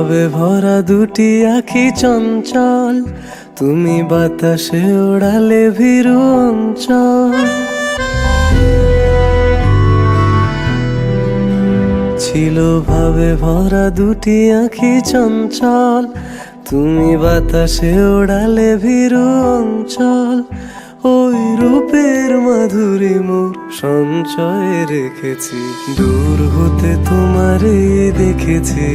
ভাবে ভরা দুটি আখি চঞ্চল, তুমি বাতাসে ওড়ালে ভীরু অঞ্চল। ছিল ভাবে ভরা দুটি আখি চঞ্চল, তুমি বাতাসে ওড়ালে ভীরু অঞ্চল। ওই রূপের মাধুরী মোর সঞ্চয় রেখেছি, দূর হতে তোমারে দেখেছি।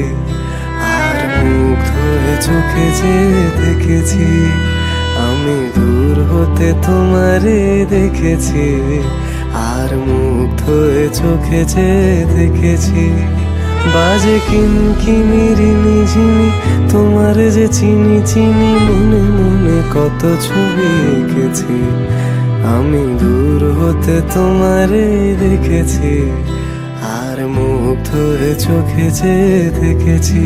আর মুগ্ধ হয়ে চোখে যে দেখেছি, আমি দূর হতে তোমারে দেখেছি, আর মুগ্ধ হয়ে চোখে যে দেখেছি। বাজে কিনকিনি ঝিনি তোমার যে চিনি চিনি, মনে মনে কত ছবি এঁকেছি আমি দূর হতে তোমারে দেখেছি। আর মুগ্ধ হয়ে চোখে যে দেখেছি।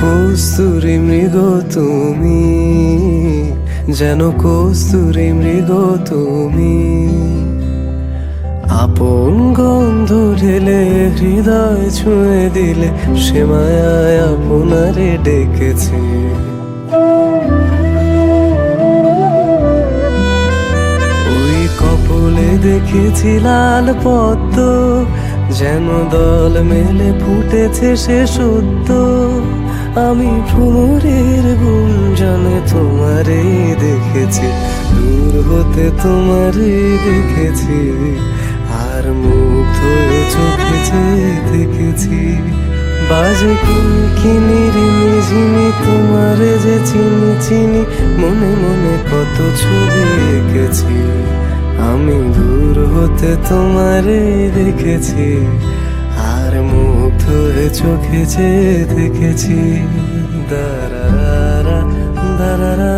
কস্তুরি মৃগ তুমি যেন কস্তুরি মৃগ তুমি। আপন গন্ধ ঢেলে হৃদয় ছুঁয়ে দিলে সে মায়ায় আপনারে ডেকেছে। ওই কপলে দেখেছি লাল পদ্ম, যেন দল মেলে ফুটেছে সে সত্য। আমি ভ্রমরের গুঞ্জনে তোমারে দেখেছি, দূর হতে তোমারে দেখেছি। আর মুগ্ধ হয়ে চোখে যে দেখেছি, বাজে কিনি রিমি তোমারে যে চিনি চিনি, মনে মনে কত ছবি এঁকেছি আমি দূর হতে তোমারে দেখেছি, আর মুগ্ধ হয়ে চোখে যে দেখেছি। দারারা দারারা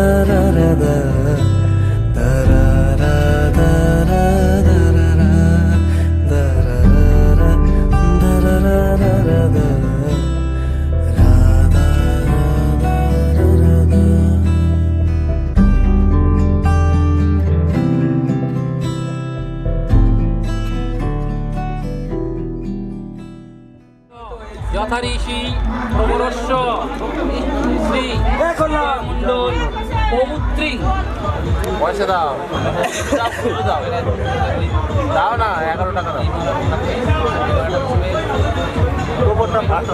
যথাঋষি প্রবরস্য শ্রী মণ্ডল পৌত্রী। পয়সা দাও। দাও দাও না এগারো টাকা দাও। গোবরটা ভালো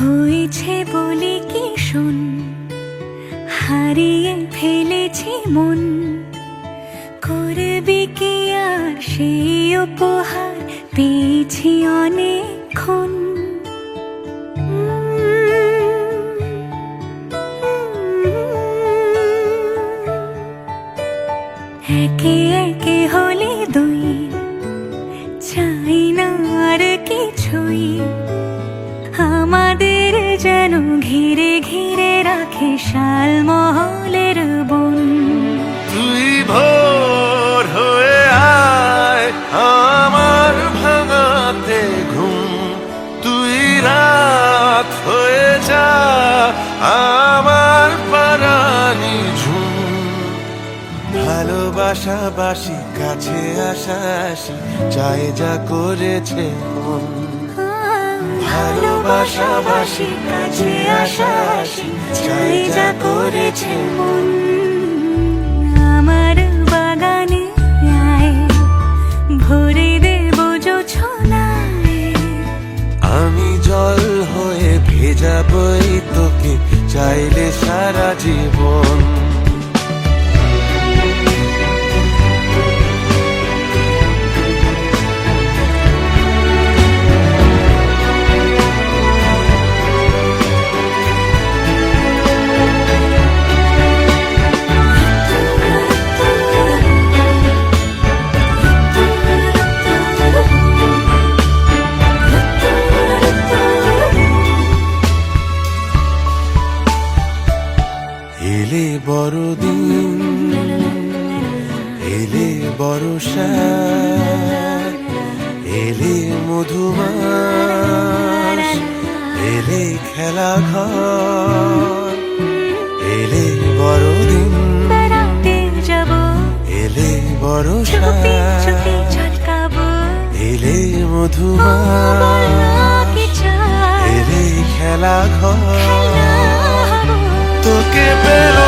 হয়েছে বলে কি শুন? হারিয়ে ফেলেছি মন। করবে কি আর সেই উপহার পেয়েছি অনেকক্ষণ। ভালোবাসা বাসি কাছে আসা আসি চাই যা করেছে মন। ভালোবাসাবাসি কাছে আসা আসি চাই যা করেছে মন। আমার বাগানে আয় ভরে দেব আমি জল হয়ে ভেজাবই তোকে চাইলে সারা জীবন। এলে মধুমাস, এলে খেলা ঘর এলে বড়দিন, এলে বড় এলে মধুমাস, এলে খেলা ঘর তোকে পেল